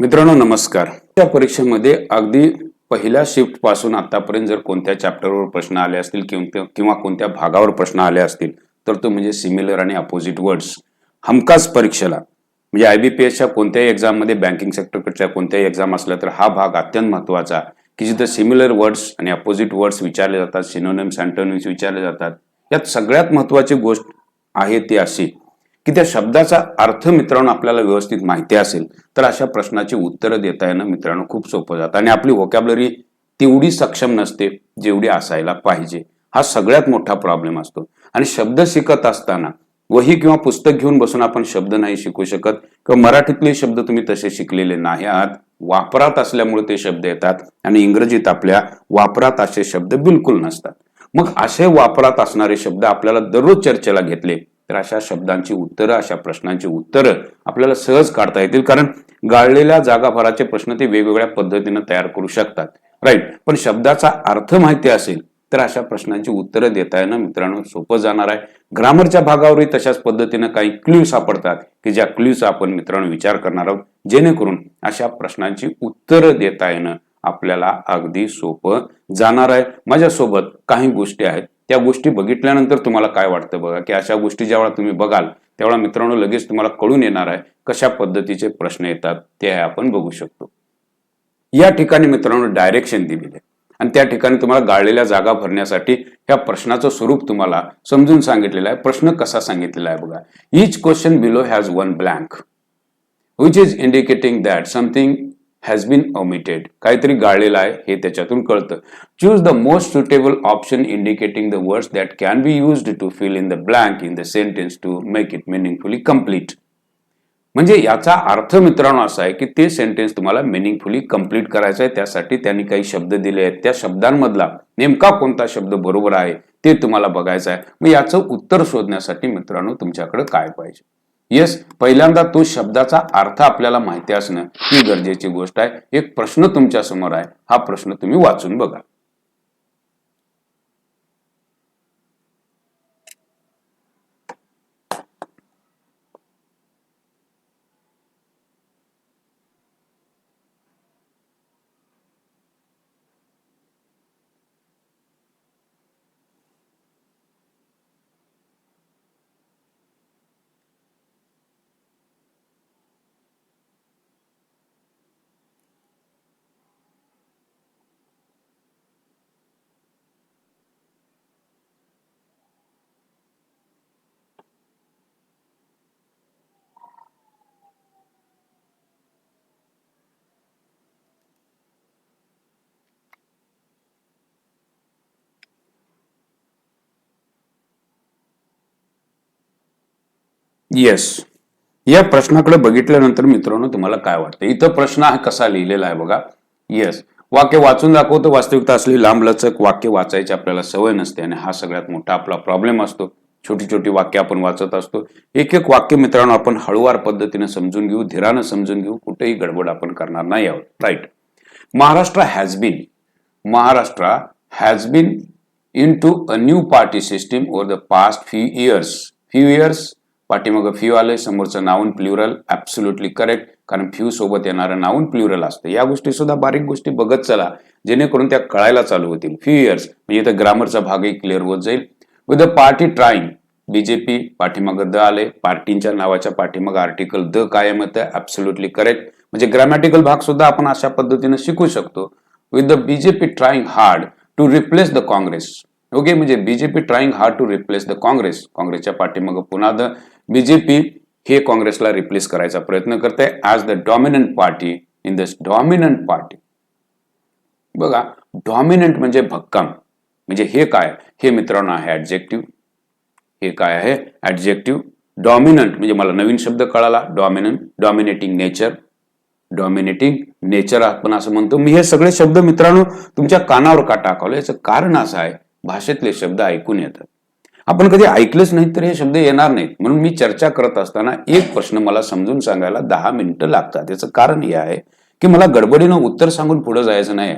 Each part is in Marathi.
मित्रांनो नमस्कार. त्या परीक्षेमध्ये अगदी पहिल्या शिफ्टपासून आतापर्यंत जर कोणत्या चॅप्टरवर प्रश्न आले असतील किंवा कोणत्या भागावर प्रश्न आले असतील तर तो म्हणजे सिमिलर आणि अपोजिट वर्ड्स हमखास परीक्षेला म्हणजे आय बी पी एसच्या कोणत्याही एक्झाममध्ये बँकिंग सेक्टरकडच्या कोणत्याही एक्झाम असल्या तर हा भाग अत्यंत महत्त्वाचा की जिथं सिमिलर वर्ड्स आणि अपोजिट वर्ड्स विचारले जातात सिनोनिम्स अँटोनिम्स विचारले जातात. यात सगळ्यात महत्वाची गोष्ट आहे ती अशी की त्या शब्दाचा अर्थ मित्रांनो आपल्याला व्यवस्थित माहिती असेल तर अशा प्रश्नाची उत्तरं देता येणं मित्रांनो खूप सोपं जातं. आणि आपली व्होकॅबलरी तेवढी सक्षम नसते जेवढी असायला पाहिजे. हा सगळ्यात मोठा प्रॉब्लेम असतो. आणि शब्द शिकत असताना वही किंवा पुस्तक घेऊन बसून आपण शब्द नाही शिकू शकत किंवा मराठीतले शब्द तुम्ही तसे शिकलेले नाही आहात वापरात असल्यामुळे ते शब्द येतात आणि इंग्रजीत आपल्या वापरात असे शब्द बिलकुल नसतात. मग असे वापरात असणारे शब्द आपल्याला दररोज चर्चेला घेतले तर अशा शब्दांची उत्तरं अशा प्रश्नांची उत्तरं आपल्याला सहज काढता येतील. कारण गाळलेल्या जागाभराचे प्रश्न ते वेगवेगळ्या पद्धतीनं तयार करू शकतात. राईट पण शब्दाचा अर्थ माहिती असेल तर अशा प्रश्नांची उत्तरं देता येणं मित्रांनो सोपं जाणार आहे. ग्रामरच्या भागावरही तशाच पद्धतीनं काही क्ल्यू सापडतात की ज्या क्ल्यूचा आपण मित्रांनो विचार करणार आहोत जेणेकरून अशा प्रश्नांची उत्तरं देता येणं आपल्याला अगदी सोपं जाणार आहे. माझ्यासोबत काही गोष्टी आहेत त्या गोष्टी बघितल्यानंतर तुम्हाला काय वाटतं बघा? की अशा गोष्टी ज्यावेळा तुम्ही बघाल त्यावेळा मित्रांनो लगेच तुम्हाला कळून येणार आहे कशा पद्धतीचे प्रश्न येतात ते आपण बघू शकतो. या ठिकाणी मित्रांनो डायरेक्शन दिलेले आणि त्या ठिकाणी तुम्हाला गाळलेल्या जागा भरण्यासाठी ह्या प्रश्नाचं स्वरूप तुम्हाला समजून सांगितलेलं आहे. प्रश्न कसा सांगितलेला आहे बघा. Each question below has one blank which is indicating that something has been omitted काहीतरी गाळलेलं आहे हे त्याच्यातून कळतं. Choose the most suitable option indicating the words that can be used to fill in the blank in the sentence to make it meaningfully complete म्हणजे याचा अर्थ मित्रांनो असा आहे की ते सेंटेन्स तुम्हाला मिनिंगफुली कंप्लीट करायचं आहे त्यासाठी त्यांनी काही शब्द दिले आहेत. त्या शब्दांमधला नेमका कोणता शब्द बरोबर आहे ते तुम्हाला बघायचं आहे. मग याचं उत्तर शोधण्यासाठी मित्रांनो तुमच्याकडे काय पाहिजे? येस पहिल्यांदा तो शब्दाचा अर्थ आपल्याला माहिती असणं ही गरजेची गोष्ट आहे. एक प्रश्न तुमच्यासमोर आहे. हा प्रश्न तुम्ही वाचून बघा. येस या प्रश्नाकडे बघितल्यानंतर मित्रांनो तुम्हाला काय वाटतं? इथं प्रश्न हा कसा लिहिलेला आहे बघा. येस वाक्य वाचून दाखवतो. वास्तविकता असली लांबलचक वाक्य वाचायची आपल्याला सवय नसते आणि हा सगळ्यात मोठा आपला प्रॉब्लेम असतो. छोटी छोटी वाक्य आपण वाचत असतो. एक एक वाक्य मित्रांनो आपण हळूवार पद्धतीने समजून घेऊ धीरानं समजून घेऊ. कुठेही गडबड आपण करणार नाही आहोत. Right Maharashtra has been Maharashtra has been into a new party system over the past few years few years पाठीमागं फ्यू आलंय समोरचं नाऊन प्ल्युरल ऍब्सोल्युटली करेक्ट कारण फ्यू सोबत येणारं नाऊन प्ल्युरल असतं. या गोष्टी सुद्धा बारीक गोष्टी बघत चला जेणेकरून त्या कळायला चालू होतील. फ्यू इयर्स म्हणजे इथं ग्रामरचा भागही क्लिअर होत जाईल. With the party trying BJP पाठीमागं द आले पार्टींच्या नावाच्या पाठीमागं आर्टिकल द कायम येतं ऍब्सोल्युटली करेक्ट म्हणजे ग्रॅमॅटिकल भाग सुद्धा आपण अशा पद्धतीने शिकू शकतो. With the BJP trying hard to replace the Congress okay म्हणजे BJP trying hard to replace the Congress काँग्रेसच्या पाठीमागं पुन्हा द बीजेपी हे काँग्रेसला रिप्लेस करायचा प्रयत्न करते as the dominant party in this dominant party बघा डॉमिनंट म्हणजे भक्कम. म्हणजे हे काय? हे मित्रांनो आहे ऍडजेक्टिव्ह हे काय आहे? ऍडजेक्टिव्ह डॉमिनंट म्हणजे मला नवीन शब्द कळाला. Dominant dominating nature dominating nature आपण असं म्हणतो. मी हे सगळे शब्द मित्रांनो तुमच्या कानावर का टाकवलं? याचं कारण असं आहे. भाषेतले शब्द ऐकून येतात. आपण कधी ऐकलंच नाही तर हे शब्द येणार नाहीत. म्हणून मी चर्चा करत असताना एक प्रश्न मला समजून सांगायला दहा मिनिटं लागतात. याचं कारण हे आहे की मला गडबडीनं उत्तर सांगून पुढे जायचं नाही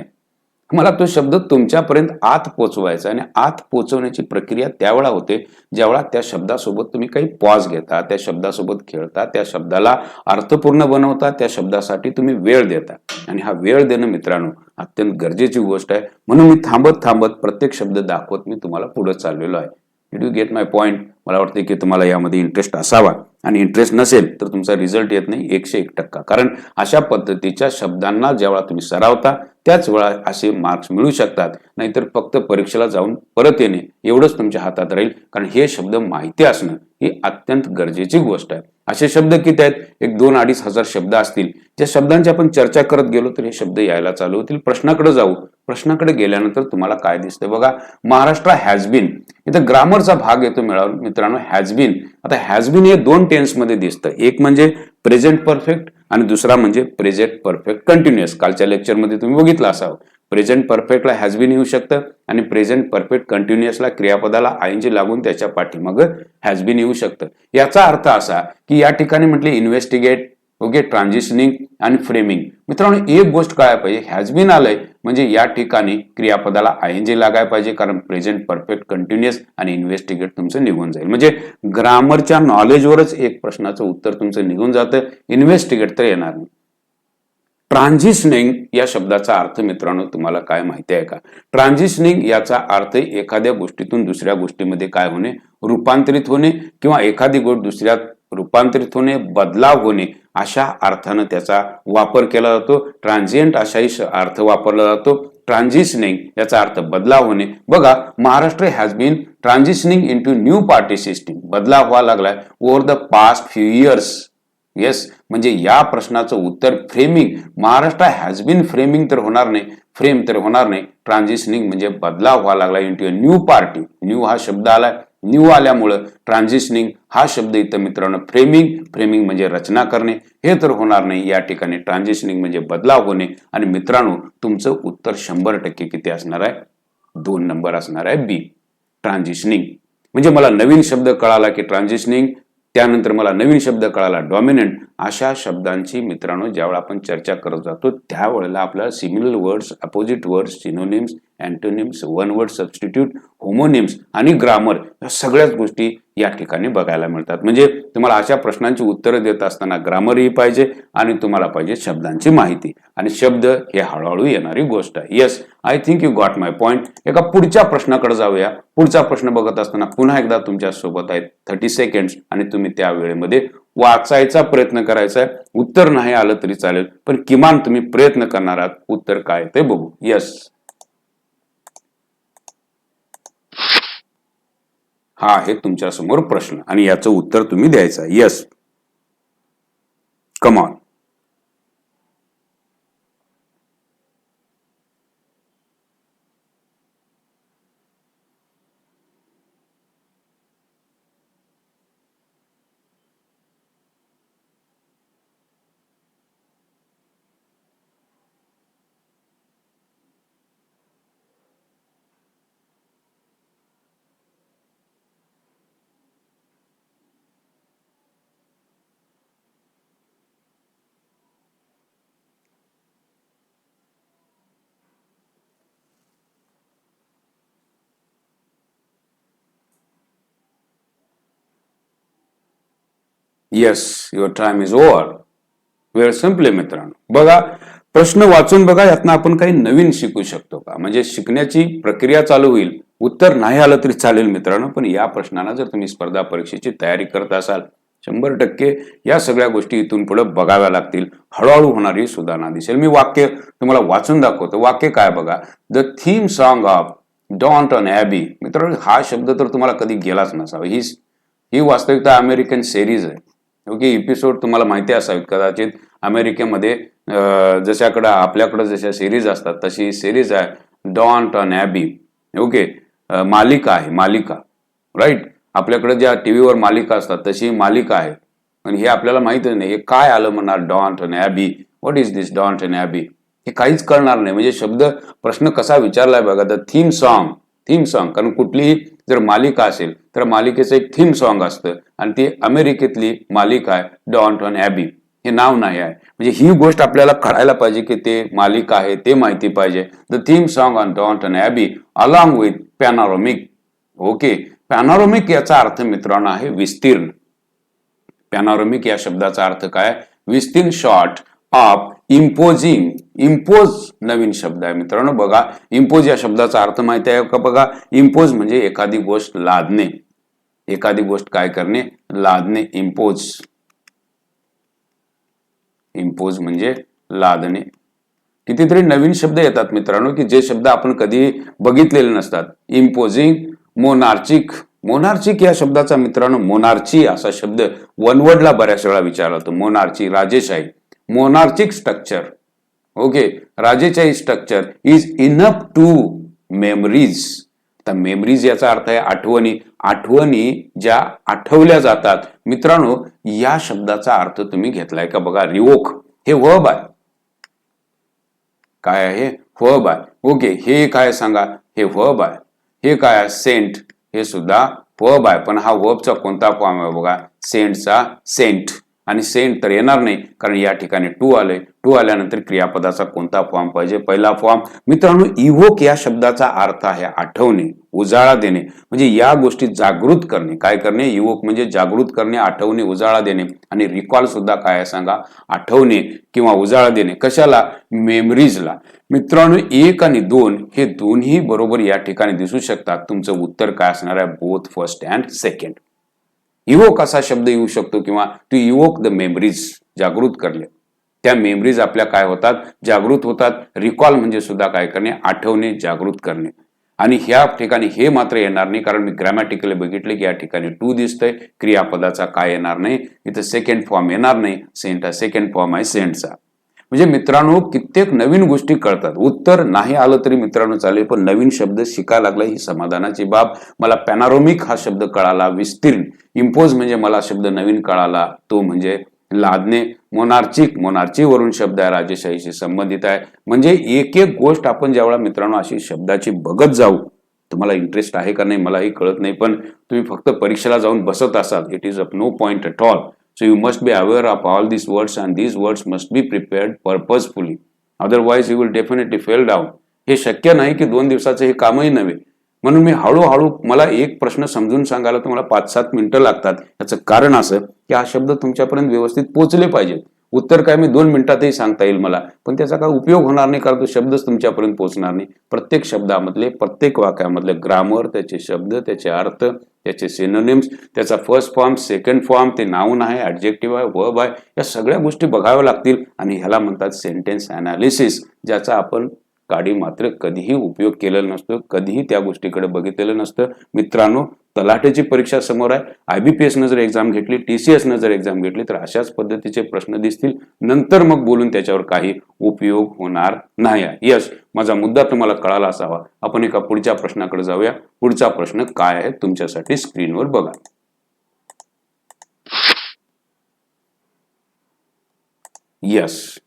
मला तो शब्द तुमच्यापर्यंत आत पोचवायचा आणि आत पोचवण्याची प्रक्रिया त्यावेळा होते ज्यावेळा त्या शब्दासोबत तुम्ही काही पॉज घेता त्या शब्दासोबत खेळता त्या शब्दाला अर्थपूर्ण बनवता त्या शब्दासाठी तुम्ही वेळ देता. आणि हा वेळ देणं मित्रांनो अत्यंत गरजेची गोष्ट आहे. म्हणून मी थांबत थांबत प्रत्येक शब्द दाखवत मी तुम्हाला पुढे चाललेलो आहे. Do you get my point मला वाटते की तुम्हाला यामध्ये इंटरेस्ट असावा. आणि इंटरेस्ट नसेल तर तुमचा रिझल्ट येत नाही एकशे एक टक्का. कारण अशा पद्धतीच्या शब्दांना ज्यावेळा तुम्ही सरावता त्याच वेळा असे मार्क्स मिळू शकतात. नाहीतर फक्त परीक्षेला जाऊन परत येणे एवढंच तुमच्या हातात राहील. कारण हे शब्द माहिती असणं ही अत्यंत गरजेची गोष्ट आहे. असे शब्द किती आहेत? एक दोन अडीच हजार शब्द असतील. त्या शब्दांची आपण चर्चा करत गेलो तर हे शब्द यायला चालू होतील. प्रश्नाकडे जाऊ. प्रश्नाकडे गेल्यानंतर तुम्हाला काय दिसतं बघा महाराष्ट्र हॅज बीन इथं ग्रामरचा भाग येतो मिळावून मित्रांनो हॅज बीन आता हॅज बीन हे दोन टेन्समध्ये दिसतं. एक म्हणजे प्रेझेंट परफेक्ट आणि दुसरा म्हणजे प्रेझेंट परफेक्ट कंटिन्युअस कालच्या लेक्चरमध्ये तुम्ही बघितलं असावं. प्रेझेंट परफेक्टला हॅज बीन येऊ शकतं आणि प्रेझेंट परफेक्ट कंटिन्युअसला क्रियापदाला आयनजी लागून त्याच्या पाठीमागं हॅज बीन येऊ शकतं. याचा अर्थ असा की या ठिकाणी म्हटले इन्व्हेस्टिगेट ओके ट्रान्झिशनिंग आणि फ्रेमिंग मित्रांनो एक गोष्ट काय पाहिजे. हॅज बीन आलंय म्हणजे या ठिकाणी क्रियापदाला आयएनजी लागाय पाहिजे कारण प्रेझेंट परफेक्ट कंटिन्युअस आणि इन्व्हेस्टिगेट तुमचं निघून जाईल. म्हणजे ग्रामरच्या नॉलेजवरच एक प्रश्नाचं उत्तर तुमचं निघून जातं. इन्व्हेस्टिगेट तर येणार नाही. ट्रान्झिशनिंग या शब्दाचा अर्थ मित्रांनो तुम्हाला काय माहिती आहे का? ट्रान्झिशनिंग याचा अर्थ एखाद्या गोष्टीतून दुसऱ्या गोष्टीमध्ये काय होणे? रूपांतरित होणे किंवा एखादी गोष्ट दुसऱ्यात रूपांतरित होणे बदलाव होणे अशा अर्थानं त्याचा वापर केला जातो. ट्रान्झियंट अशाही अर्थ वापरला जातो. ट्रान्झिशनिंग याचा अर्थ बदलाव होणे. बघा Maharashtra has been transitioning into new party system बदलाव व्हावा लागलाय. Over the past few years yes म्हणजे या प्रश्नाचं उत्तर framing Maharashtra has been framing तर होणार नाही. फ्रेम तर होणार नाही. ट्रान्झिशनिंग म्हणजे बदलाव व्हावा लागला इंटू न्यू पार्टी न्यू हा शब्द आलाय. न्यू आल्यामुळं ट्रान्झिशनिंग हा शब्द इथं मित्रांनो फ्रेमिंग फ्रेमिंग म्हणजे रचना करणे. हे तर होणार नाही. या ठिकाणी ट्रान्झिशनिंग म्हणजे बदलाव होणे. आणि मित्रांनो तुमचं उत्तर शंभर टक्के किती असणार आहे? दोन नंबर असणार आहे बी ट्रान्झिशनिंग म्हणजे मला नवीन शब्द कळाला की ट्रान्झिशनिंग त्यानंतर मला नवीन शब्द कळाला डॉमिनंट अशा शब्दांची मित्रांनो ज्यावेळेला आपण चर्चा करत जातो त्यावेळेला आपल्याला similar words opposite words synonyms antonyms one word substitute homonyms आणि ग्रामर या सगळ्याच गोष्टी या ठिकाणी बघायला मिळतात. म्हणजे तुम्हाला अशा प्रश्नांची उत्तरं देत असताना ग्रामरही पाहिजे आणि तुम्हाला पाहिजे शब्दांची माहिती. आणि शब्द हे हळूहळू येणारी गोष्ट आहे. Yes I think you got my point एका पुढच्या प्रश्नाकडे जाऊया. पुढचा प्रश्न बघत असताना पुन्हा एकदा तुमच्यासोबत आहेत थर्टी सेकंड्स आणि तुम्ही त्या वेळेमध्ये वाचायचा प्रयत्न करायचा. आहे उत्तर नाही आलं तरी चालेल पण किमान तुम्ही प्रयत्न करणार आहात. उत्तर काय ते बघू. यस हा आहे तुमच्यासमोर प्रश्न आणि याचं उत्तर तुम्ही द्यायचं. Yes come on yes your time is over वेळ संपले मित्रांनो. बघा प्रश्न वाचून बघा यातनं आपण काही नवीन शिकू शकतो का? म्हणजे शिकण्याची प्रक्रिया चालू होईल उत्तर नाही आलं तरी चालेल मित्रांनो पण या प्रश्नाला जर तुम्ही स्पर्धा परीक्षेची तयारी करत असाल शंभर टक्के या सगळ्या गोष्टी इथून पुढे बघाव्या लागतील. हळूहळू होणारी सुधारणा दिसेल. मी वाक्य तुम्हाला वाचून दाखवतो. वाक्य काय बघा? The theme song of Downton Abbey मित्रांनो हा शब्द तर तुम्हाला कधी गेलाच नसावा. ही ही वास्तविकता अमेरिकन सिरीज आहे. ओके एपिसोड तुम्हाला माहिती असावीत कदाचित. अमेरिकेमध्ये जशाकडं आपल्याकडं जशा सिरीज असतात तशी सिरीज आहे डॉन्ट ऑन ॲबी ओके मालिका आहे मालिका. राईट आपल्याकडे ज्या टी व्हीवर मालिका असतात तशी मालिका आहे. आणि हे आपल्याला माहितच नाही हे काय आलं म्हणणार डॉन्ट अन ॲबी व्हॉट इज दिस डॉन्ट अन ॲबी हे काहीच कळणार नाही. म्हणजे शब्द प्रश्न कसा विचारलाय बघा the theme song theme song कारण कुठलीही जर मालिका असेल तर मालिकेचं एक थीम सॉन्ग असतं. आणि ती अमेरिकेतली मालिका आहे डॉन्ट ऑन ॲबी हे नाव नाही आहे. म्हणजे ही गोष्ट आपल्याला कळायला पाहिजे की ते मालिक आहे ते माहिती पाहिजे. The theme song on Downton Abbey along with panoramic okay panoramic याचा अर्थ मित्रांनो आहे विस्तीर्ण. पॅनारोमिक या शब्दाचा अर्थ काय? विस्तीर्ण शॉर्ट ऑफ इम्पोजिंग इम्पोज नवीन शब्द आहे मित्रांनो. बघा इम्पोज या शब्दाचा अर्थ माहिती आहे का बघा? इम्पोज म्हणजे एखादी गोष्ट लादणे. एखादी गोष्ट काय करणे? लादणे इम्पोज इम्पोज म्हणजे लादणे. कितीतरी नवीन शब्द येतात मित्रांनो की जे शब्द आपण कधी बघितलेले नसतात. इम्पोजिंग मोनार्चिक मोनार्चिक या शब्दाचा मित्रांनो मोनार्ची असा शब्द वनवडला बऱ्याच वेळा विचारला जातो. मोनार्ची राजेशाही. मोनार्चिक स्ट्रक्चर ओके राजेशाही structure is enough to memories तर मेमरीज याचा अर्थ आहे आठवणी. आठवणी ज्या आठवल्या जातात. मित्रांनो या शब्दाचा अर्थ तुम्ही घेतलाय का बघा? रिवोक हे वर्ब आहे. काय आहे? वर्ब आहे. ओके हे काय सांगा? हे वर्ब आहे. हे काय आहे? सेंट हे सुद्धा वर्ब आहे. पण हा वर्बचा कोणता फॉर्म आहे बघा? सेंटचा सेंट आणि सेंट तर येणार नाही कारण या ठिकाणी टू आले टू आल्यानंतर क्रियापदाचा कोणता फॉर्म पाहिजे? पहिला फॉर्म मित्रांनो इव्होक या शब्दाचा अर्थ आहे आठवणे उजाळा देणे. म्हणजे या गोष्टी जागृत करणे. काय करणे? युवक म्हणजे जागृत करणे आठवणे उजाळा देणे. आणि रिकॉल सुद्धा काय सांगा? आठवणे किंवा उजाळा देणे. कशाला? मेमरीजला मित्रांनो एक आणि दोन हे दोन्ही बरोबर या ठिकाणी दिसू शकतात. तुमचं उत्तर काय असणार आहे? बोथ फर्स्ट अँड सेकंड युवक असा शब्द येऊ शकतो किंवा टू युवक द मेमरीज जागृत करले. त्या मेमरीज आपल्या काय होतात? जागृत होतात. रिकॉल म्हणजे सुद्धा काय करणे? आठवणे जागृत करणे. आणि ह्या ठिकाणी हे मात्र येणार नाही कारण मी ग्रॅमॅटिकली बघितले की या ठिकाणी टू दिसतंय. क्रियापदाचा काय येणार नाही? इथं सेकंड फॉर्म येणार नाही. सेंट हा सेकंड फॉर्म आहे सेंटचा म्हणजे मित्रांनो कित्येक नवीन गोष्टी कळतात. उत्तर नाही आलं तरी मित्रांनो चालेल पण नवीन शब्द शिकायला लागला ही समाधानाची बाब. मला पॅनारोमिक हा शब्द कळाला विस्तीर्ण. इम्पोज म्हणजे मला शब्द नवीन कळाला तो म्हणजे लादणे. मोनार्चिक मोनार्ची वरून शब्द आहे राजेशाहीशी संबंधित आहे. म्हणजे एक एक गोष्ट आपण ज्यावेळा मित्रांनो अशी शब्दाची बघत जाऊ तुम्हाला इंटरेस्ट आहे का नाही मलाही कळत नाही पण तुम्ही फक्त परीक्षेला जाऊन बसत असाल it is a no point at all So you must be aware of all these words and these words must be prepared purposefully. Otherwise you will definitely fail down. हे शक्य नाही की दोन दिवसाचं हे कामही नव्हे म्हणून मी हळूहळू मला एक प्रश्न समजून सांगायला तुम्हाला पाच सात मिनिटं लागतात याचं कारण असं की हा शब्द तुमच्यापर्यंत व्यवस्थित पोचले पाहिजेत उत्तर काय मी दोन मिनिटातही सांगता येईल मला. पण त्याचा काय उपयोग होणार नाही कारण तो शब्दच तुमच्यापर्यंत पोहोचणार नाही. प्रत्येक शब्दामधले प्रत्येक वाक्यामधले ग्रामर त्याचे शब्द त्याचे अर्थ त्याचे सिनोनिम्स त्याचा फर्स्ट फॉर्म सेकंड फॉर्म ते नाऊन आहे ॲडजेक्टिव्ह आहे वर्ब आहे या सगळ्या गोष्टी बघाव्या लागतील. आणि ह्याला म्हणतात सेंटेन्स अनालिसिस ज्याचा आपण काडी मात्र कधीही उपयोग केलेला नसतो कधीही त्या गोष्टीकडे बघितलेलं नसतं. मित्रांनो तलाठ्याची परीक्षा समोर आहे. आयबीपीएस न जर एक्झाम घेतली टीसीएस न जर एक्झाम घेतली तर अशाच पद्धतीचे प्रश्न दिसतील. नंतर मग बोलून त्याच्यावर काही उपयोग होणार नाही आहे. यस माझा मुद्दा तुम्हाला कळाला असावा. आपण एका पुढच्या प्रश्नाकडे जाऊया. पुढचा प्रश्न काय आहे तुमच्यासाठी स्क्रीनवर बघा. यस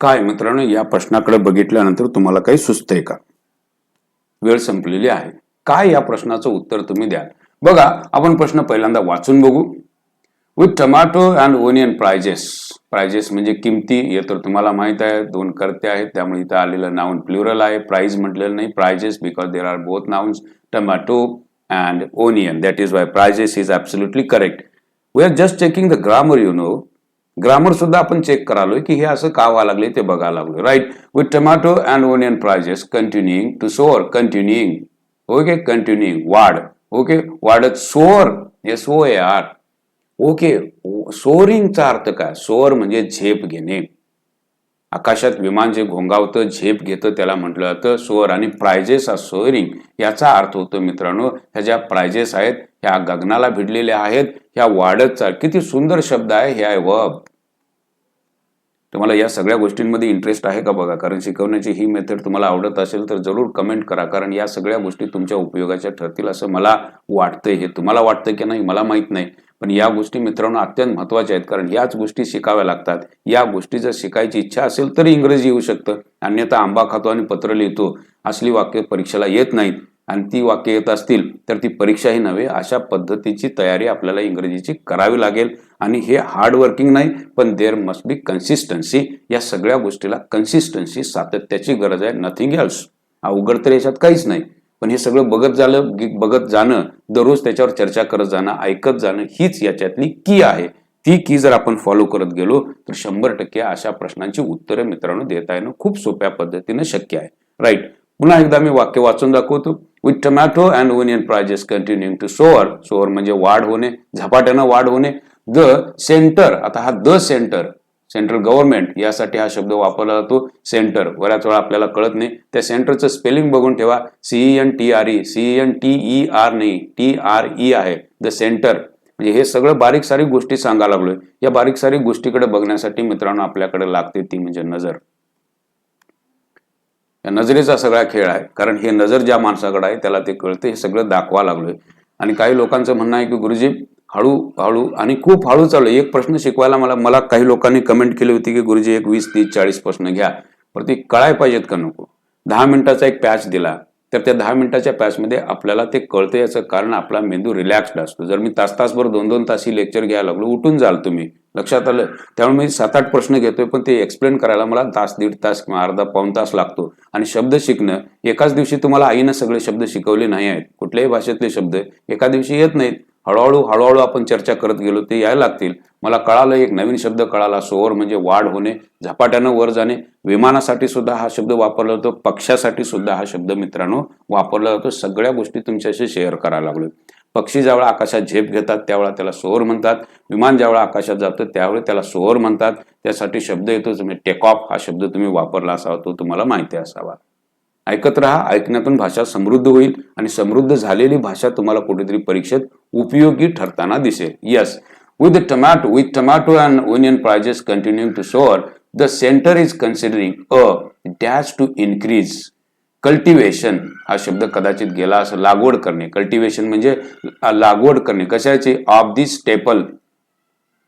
काय मित्रांनो या प्रश्नाकडे बघितल्यानंतर तुम्हाला काही सुचतंय का? वेळ संपलेली आहे. काय या प्रश्नाचं उत्तर तुम्ही द्याल? बघा आपण प्रश्न पहिल्यांदा वाचून बघू. With tomato and onion prices prices म्हणजे किमती हे तर तुम्हाला माहीत आहे दोन करते आहेत त्यामुळे इथं आलेलं नाऊन प्लुरल आहे. प्राइज म्हटलेलं नाही prices because there are both nouns tomato and onion that is why prices is absolutely correct we are just checking the grammar you know grammar सुद्धा आपण चेक करालोय की हे असं का व्हायला लागले ते बघायला लागलोय. Right with tomato and onion prices continuing to soar continuing okay continuing वाढ ओके वाढत soar S O A R okay सोअरिंगचा अर्थ काय? सोअर म्हणजे झेप घेणे. आकाशात विमान जे घोंगावतं झेप घेतं त्याला म्हटलं जातं. सोअर आणि प्रायजेस आर सोअरिंग याचा अर्थ होतो मित्रांनो ह्या ज्या प्रायजेस आहेत ह्या गगनाला भिडलेल्या आहेत ह्या वाढत चाल किती सुंदर शब्द आहे हे आहे वर्ब तुम्हाला या सगळ्या गोष्टींमध्ये इंटरेस्ट आहे का बघा? कारण शिकवण्याची ही मेथड तुम्हाला आवडत असेल तर जरूर कमेंट करा कारण या सगळ्या गोष्टी तुमच्या उपयोगाच्या ठरतील असं मला वाटतंय. हे तुम्हाला वाटतं की नाही मला माहीत नाही. पण या गोष्टी मित्रांनो अत्यंत महत्त्वाच्या आहेत. कारण याच गोष्टी शिकाव्या लागतात. या गोष्टी जर शिकायची इच्छा असेल तर इंग्रजी येऊ शकतं. अन्यथा आंबा खातो आणि पत्र लिहितो. असली वाक्य परीक्षेला येत नाहीत. आणि ती वाक्य येत असतील तर ती परीक्षाही नव्हे अशा पद्धतीची तयारी आपल्याला इंग्रजीची करावी लागेल. आणि हे हार्ड वर्किंग नाही पण देअर मस्ट बी कन्सिस्टन्सी या सगळ्या गोष्टीला कन्सिस्टन्सी सातत्याची गरज आहे. नथिंग एल्स अवघड तर याच्यात काहीच नाही. पण हे सगळं बघत झालं बघत जाणं दररोज त्याच्यावर चर्चा करत जाणं ऐकत जाणं हीच याच्यातली की आहे. ती की जर आपण फॉलो करत गेलो तर शंभर टक्के अशा प्रश्नांची उत्तरं मित्रांनो देता येणं खूप सोप्या पद्धतीनं शक्य आहे. राईट पुन्हा एकदा मी वाक्य वाचून दाखवतो. With tomato and onion prices continuing to soar soar म्हणजे वाढ होणे झपाट्यानं वाढ होणे. द सेंटर आता हा द सेंटर सेंट्रल गव्हर्नमेंट यासाठी हा शब्द वापरला जातो. सेंटर. बऱ्याच वेळा आपल्याला कळत नाही. त्या सेंटरचं स्पेलिंग बघून ठेवा. C E N T R E C E N T E R नाही. टी आर ई आहे. द सेंटर म्हणजे हे सगळं बारीक सारीक गोष्टी सांगायला लागलोय. या बारीक सारीक गोष्टीकडे बघण्यासाठी मित्रांनो आपल्याकडे लागते ती म्हणजे नजर. या नजरेचा सगळा खेळ आहे. कारण हे नजर ज्या माणसाकडे आहे त्याला ते कळते. हे सगळं दाखवा लागलोय. आणि काही लोकांचं म्हणणं आहे की गुरुजी हळू हळू आणि खूप हळू चालू. एक प्रश्न शिकवायला मला मला काही लोकांनी कमेंट केली होती की गुरुजी एक वीस तीस चाळीस प्रश्न घ्या. पण ते कळाय पाहिजेत का नको? दहा मिनिटाचा एक पॅच दिला तर त्या दहा मिनिटाच्या पॅचमध्ये आपल्याला ते कळतं याचं कारण आपला मेंदू रिलॅक्स्ड असतो. जर मी तास तासभर दोन दोन तास ही लेक्चर घ्यायला लागलो उठून जाल तुम्ही. लक्षात आलं? त्यामुळे मी सात आठ प्रश्न घेतोय पण ते एक्सप्लेन करायला मला तास दीड तास किंवा अर्धा पाऊन तास लागतो. आणि शब्द शिकणं एकाच दिवशी तुम्हाला आईनं सगळे शब्द शिकवले नाही आहेत. कुठल्याही भाषेतले शब्द एका दिवशी येत नाहीत. हळूहळू हळूहळू आपण चर्चा करत गेलो ते यायला लागतील. मला कळालं एक नवीन शब्द कळाला सोवर म्हणजे वाढ होणे झपाट्यानं वर जाणे. विमानासाठी सुद्धा हा शब्द वापरला जातो पक्षासाठी सुद्धा हा शब्द मित्रांनो वापरला जातो. सगळ्या गोष्टी तुमच्याशी शेअर करायला लागलो पक्षी ज्यावेळा आकाशात झेप घेतात त्यावेळा त्याला सोअर म्हणतात. विमान ज्यावेळा आकाशात जातं त्यावेळी त्याला सोअर म्हणतात. त्यासाठी शब्द येतो तुम्ही टेक ऑफ हा शब्द तुम्ही वापरला असावा तो तुम्हाला माहिती असावा. ऐकत राहा ऐकण्यातून भाषा समृद्ध होईल आणि समृद्ध झालेली भाषा तुम्हाला कुठेतरी परीक्षेत उपयोगी ठरताना दिसेल. Yes with tomato with tomato and onion prices continuing to soar the centre is considering a dash to increase cultivation हा शब्द कदाचित गेला असं लागवड करणे. कल्टिवेशन म्हणजे लागवड करणे. कशाची? Of the staple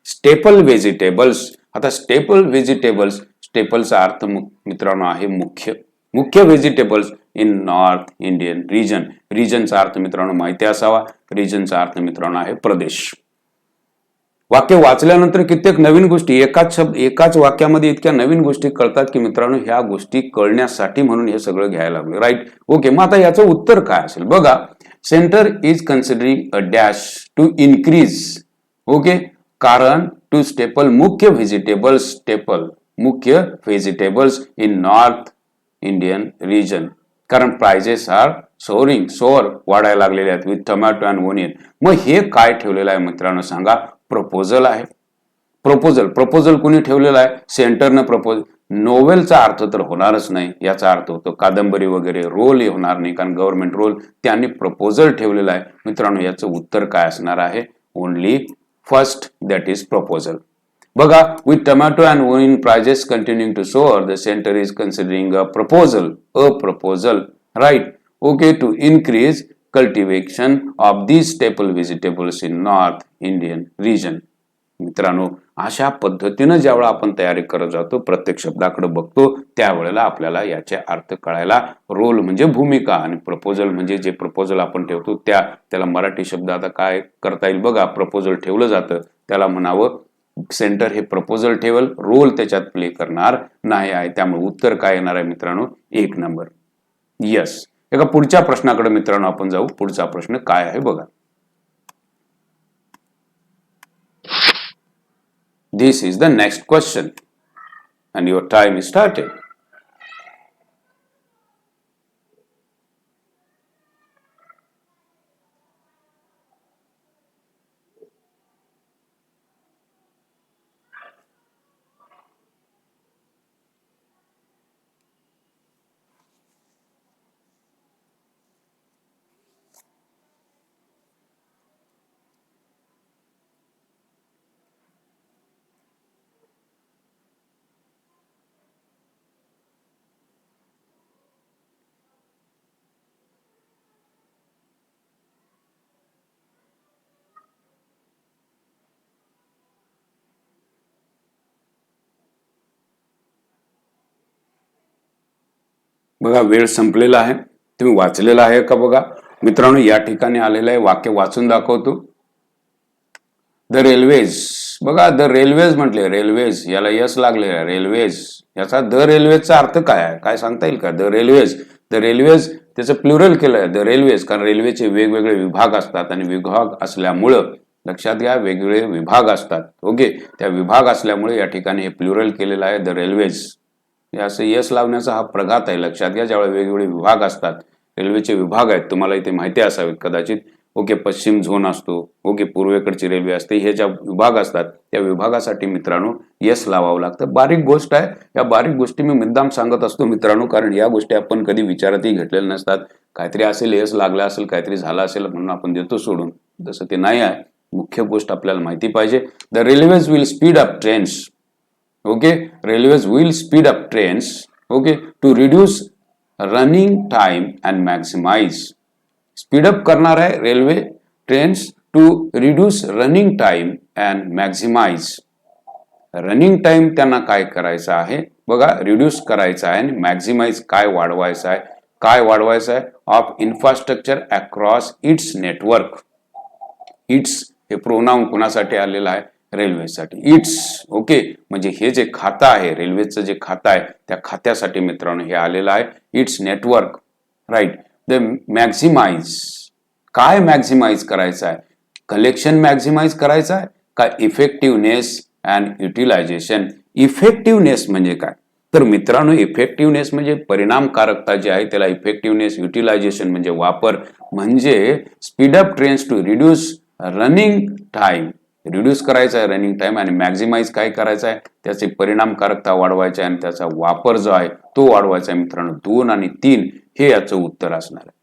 staple vegetables आता स्टेपल व्हेजिटेबल्स स्टेपलचा अर्थ मित्रांनो आहे मुख्य. मुख्य vegetables in north Indian region रिजनचा अर्थ मित्रांनो माहिती असावा. रिजनचा अर्थ मित्रांनो आहे प्रदेश. वाक्य वाचल्यानंतर कित्येक नवीन गोष्टी एकाच शब्द एकाच वाक्यामध्ये इतक्या नवीन गोष्टी कळतात की मित्रांनो ह्या गोष्टी कळण्यासाठी म्हणून हे सगळं घ्यायला लागलं राईट ओके मग आता याचं उत्तर काय असेल? बघा centre is considering a dash to increase okay कारण टू स्टेपल मुख्य व्हेजिटेबल्स स्टेपल मुख्य vegetables in north Indian region कारण प्राइजेस आर सोअरिंग सोअर वाढायला लागलेले आहेत विथ टोमॅटो अँड ओनियन मग हे काय ठेवलेलं आहे मित्रांनो सांगा? प्रपोजल आहे. प्रपोजल प्रपोजल कुणी ठेवलेलं आहे? सेंटरनं प्रपोज नोवेलचा अर्थ तर होणारच नाही याचा अर्थ होतो कादंबरी वगैरे रोल होणार नाही कारण गव्हर्नमेंट रोल त्यांनी प्रपोजल ठेवलेला आहे. मित्रांनो याचं उत्तर काय असणार आहे? Only first that is proposal बघा with tomato and onion prices continuing to soar the centre is considering a proposal a proposal right okay to increase cultivation of the staple vegetables in north Indian region मित्रांनो अशा पद्धतीनं ज्यावेळा आपण तयारी करत जातो प्रत्येक शब्दाकडे बघतो त्यावेळेला आपल्याला याचे अर्थ कळायला रोल म्हणजे भूमिका आणि प्रपोजल म्हणजे जे प्रपोजल आपण ठेवतो त्या त्याला मराठी शब्द आता काय करता येईल बघा प्रपोजल ठेवलं जातं. त्याला म्हणावं सेंटर हे प्रपोजल ठेवल रोल त्याच्यात प्ले करणार नाही आहे. त्यामुळे उत्तर काय येणार आहे मित्रांनो? एक नंबर यस एका पुढच्या प्रश्नाकडे मित्रांनो आपण जाऊ. पुढचा प्रश्न काय आहे बघा. This is the next question and your time is started बघा वेळ संपलेला आहे. तुम्ही वाचलेला आहे का बघा? मित्रांनो या ठिकाणी आलेलं आहे वाक्य वाचून दाखवतो. द रेल्वेज बघा द रेल्वेज म्हटले. रेल्वेज याला यश लागले. रेल्वेज याचा द रेल्वेजचा अर्थ काय आहे? काय सांगता येईल का? द रेल्वेज द रेल्वेज त्याचं प्लुरल केलंय द रेल्वेज कारण रेल्वेचे वेगवेगळे विभाग असतात आणि विभाग असल्यामुळं लक्षात घ्या वेगवेगळे विभाग असतात. ओके त्या विभाग असल्यामुळे या ठिकाणी हे प्लुरल केलेलं आहे द रेल्वेज हे असं यश लावण्याचा हा प्रघात आहे लक्षात घ्या. ज्यावेळेला वेगवेगळे विभाग असतात रेल्वेचे विभाग आहेत तुम्हाला इथे माहिती असावेत कदाचित. ओके पश्चिम झोन असतो ओके पूर्वेकडची रेल्वे असते हे ज्या विभाग असतात त्या विभागासाठी मित्रांनो यश लावावं लागतं. बारीक गोष्ट आहे या बारीक गोष्टी मी मुद्दाम सांगत असतो मित्रांनो कारण या गोष्टी आपण कधी विचारातही घेतलेल्या नसतात. काहीतरी असेल यश लागलं असेल काहीतरी झालं असेल म्हणून आपण देतो सोडून. तसं ते नाही आहे मुख्य गोष्ट आपल्याला माहिती पाहिजे. The railways will speed up trains okay? Railways will speed up trains okay to reduce running time and maximize. Speed up करणार आहे railway trains to reduce running time and maximise running time त्यांना काय करायचं आहे? बघा रिड्यूस करायचं आहे आणि मॅक्झिमाइज काय वाढवायचं आहे? काय वाढवायचं आहे? Of infrastructure across its network its हे प्रोनाऊन कुणासाठी आलेलं आहे? रेल्वेसाठी. इट्स ओके म्हणजे हे जे खातं आहे रेल्वेचं जे खातं आहे त्या खात्यासाठी मित्रांनो हे आलेलं आहे. Its network right the maximise काय मॅक्झिमाइज करायचं आहे? कलेक्शन मॅक्झिमाइज करायचं आहे? का इफेक्टिव्हनेस अँड युटिलायझेशन इफेक्टिव्हनेस म्हणजे काय? तर मित्रांनो इफेक्टिव्हनेस म्हणजे परिणामकारकता जी आहे त्याला इफेक्टिव्हनेस युटिलायझेशन म्हणजे वापर. म्हणजे speed up trains to reduce running time reduce करायचा आहे रनिंग टाइम आणि मॅक्झिमाइज काय करायचं आहे त्याची परिणामकारकता वाढवायची आहे आणि त्याचा वापर जो आहे तो वाढवायचा आहे मित्रांनो. दोन आणि तीन हे याचं उत्तर असणार आहे.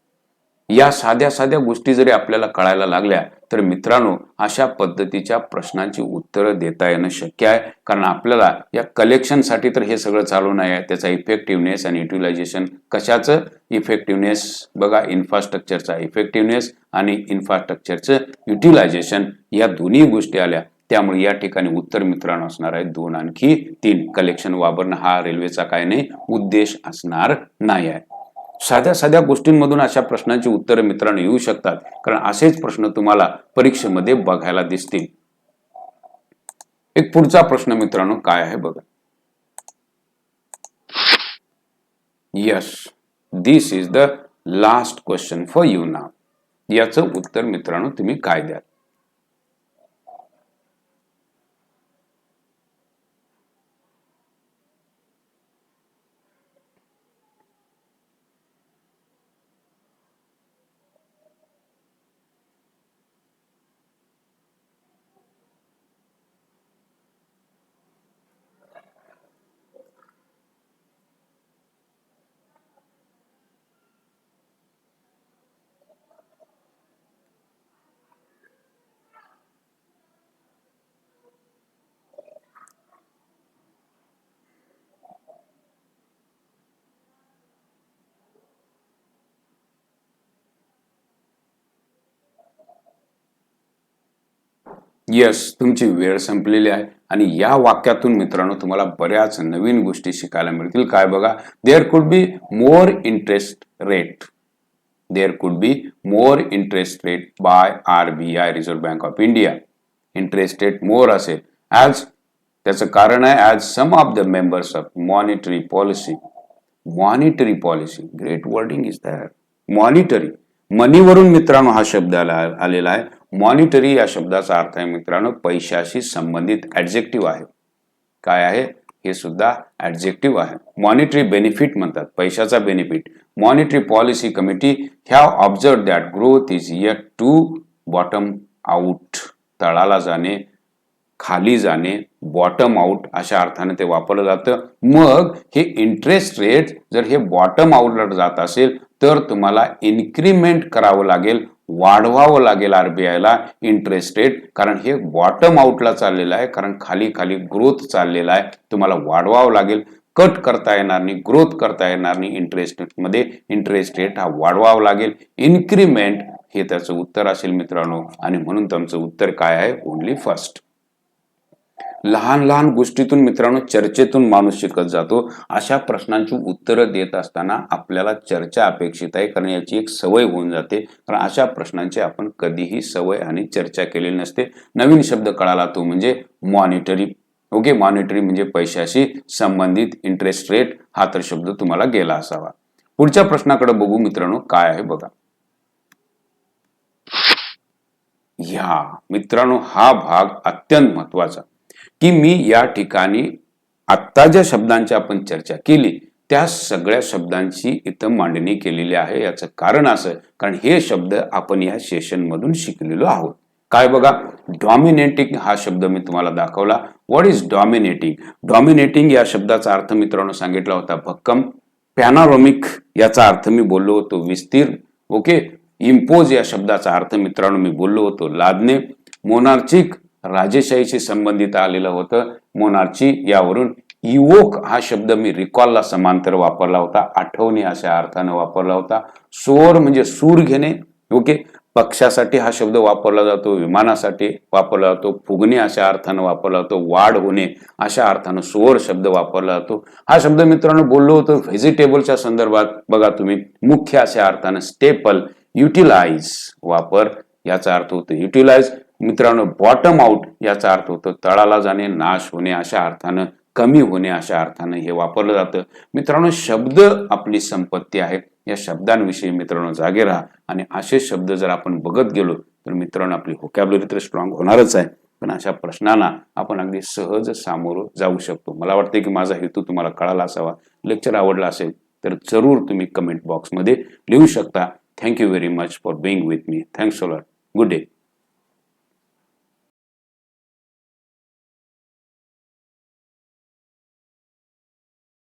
या साध्या साध्या गोष्टी जरी आपल्याला कळायला लागल्या तर मित्रांनो अशा पद्धतीच्या प्रश्नांची उत्तरं देता येणं शक्य आहे. कारण आपल्याला या कलेक्शनसाठी तर हे सगळं चालू नाही आहे. त्याचा इफेक्टिव्हनेस आणि युटिलायझेशन कशाचं? इफेक्टिव्हनेस बघा इन्फ्रास्ट्रक्चरचा इफेक्टिव्हनेस आणि इन्फ्रास्ट्रक्चरचं युटिलायझेशन या दोन्ही गोष्टी आल्या. त्यामुळे या ठिकाणी उत्तर मित्रांनो असणार आहे. दोन आणखी तीन. कलेक्शन वापरणं हा रेल्वेचा काय नाही. उद्देश असणार नाही आहे. साध्या साध्या गोष्टींमधून अशा प्रश्नांची उत्तरं मित्रांनो येऊ शकतात. कारण असेच प्रश्न तुम्हाला परीक्षेमध्ये बघायला दिसतील. एक पुढचा प्रश्न मित्रांनो काय आहे बघा. Yes this is the last question for you नाव याचं उत्तर मित्रांनो तुम्ही काय द्याल? येस तुमची वेळ संपलेली आहे. आणि या वाक्यातून मित्रांनो तुम्हाला बऱ्याच नवीन गोष्टी शिकायला मिळतील. काय बघा there could be more interest rate there could be more interest rate by R B I reserve bank of India interest rate more असेल. ॲज त्याचं कारण आहे as some of the members of monetary policy monetary policy great wording is that monetary मनीवरून मित्रांनो हा शब्द आला आलेला आहे. मॉनिटरी या शब्दाचा अर्थ आहे मित्रांनो पैशाशी संबंधित ऍडजेक्टिव्ह आहे. काय आहे? हे सुद्धा ऍडजेक्टिव्ह आहे. मॉनिटरी बेनिफिट म्हणतात पैशाचा benefit. Monetary policy committee have observe that growth is yet to bottom out तळाला जाणे खाली जाणे बॉटम आउट अशा अर्थाने ते वापरलं जातं. मग हे इंटरेस्ट रेट जर हे बॉटम आउटला जात असेल तर तुम्हाला इन्क्रीमेंट करावं लागेल. वाढवावं लागेल आरबीआयला इंटरेस्ट रेट कारण हे बॉटम आउटला चाललेलं आहे. कारण खाली खाली ग्रोथ चाललेला आहे. तुम्हाला वाढवावं लागेल. कट करता येणार नाही. ग्रोथ करता येणार नाही. इंटरेस्टमध्ये इंटरेस्ट रेट हा वाढवावा लागेल. इन्क्रीमेंट हे त्याचं उत्तर असेल मित्रांनो. आणि म्हणून तुमचं उत्तर काय आहे? ओनली फर्स्ट लहान लहान गोष्टीतून मित्रांनो चर्चेतून माणूस शिकत जातो. अशा प्रश्नांची उत्तरं देत असताना आपल्याला चर्चा अपेक्षित आहे कारण याची एक सवय होऊन जाते. कारण अशा प्रश्नांची आपण कधीही सवय आणि चर्चा केलेली नसते. नवीन शब्द कळाला तो म्हणजे मॉनिटरी ओके मॉनिटरी म्हणजे पैशाशी संबंधित इंटरेस्ट रेट हा तर शब्द तुम्हाला गेला असावा. पुढच्या प्रश्नाकडे बघू मित्रांनो काय आहे बघा. ह्या मित्रांनो हा भाग अत्यंत महत्त्वाचा की मी या ठिकाणी आत्ता ज्या शब्दांची आपण चर्चा केली त्या सगळ्या शब्दांची इथं मांडणी केलेली आहे. याचं कारण असं कारण हे शब्द आपण या सेशन मधून शिकलेलो आहोत. काय बघा डॉमिनेटिंग हा शब्द मी तुम्हाला दाखवला. व्हॉट इज डॉमिनेटिंग डॉमिनेटिंग या शब्दाचा अर्थ मित्रांनो सांगितला होता. भक्कम पॅनारोमिक याचा अर्थ मी बोललो होतो विस्तीर्ण ओके इम्पोज या शब्दाचा अर्थ मित्रांनो मी बोललो होतो. लादणे मोनार्चिक राजेशाहीशी संबंधित आलेलं होतं. मोनार्ची यावरून इवोक हा शब्द मी रिकॉलला समांतर वापरला होता. आठवणे अशा अर्थानं वापरला होता. सोर म्हणजे सूर घेणे. ओके? पक्षासाठी हा शब्द वापरला जातो विमानासाठी वापरला जातो फुगणे अशा अर्थानं वापरला जातो वाढ होणे अशा अर्थानं सोर शब्द वापरला जातो. हा शब्द मित्रांनो बोललो होतो व्हेजिटेबलच्या संदर्भात. बघा तुम्ही मुख्य अशा अर्थानं स्टेपल युटिलाइज वापर याचा अर्थ होतो युटिलाइज. मित्रांनो बॉटम आउट याचा अर्थ होतो तळाला जाणे नाश होणे अशा अर्थानं कमी होणे अशा अर्थानं हे वापरलं जातं. मित्रांनो शब्द आपली संपत्ती आहे. या शब्दांविषयी मित्रांनो जागे राहा. आणि असे शब्द जर आपण बघत गेलो तर मित्रांनो आपली होकॅबलरी तर स्ट्रॉंग होणारच आहे. पण अशा प्रश्नांना आपण अगदी सहज सामोरं जाऊ शकतो. मला वाटते की माझा हेतू तुम्हाला कळाला असावा. लेक्चर आवडला असेल तर जरूर तुम्ही कमेंट बॉक्समध्ये लिहू शकता. Thank you very much for being with me thanks a lot good day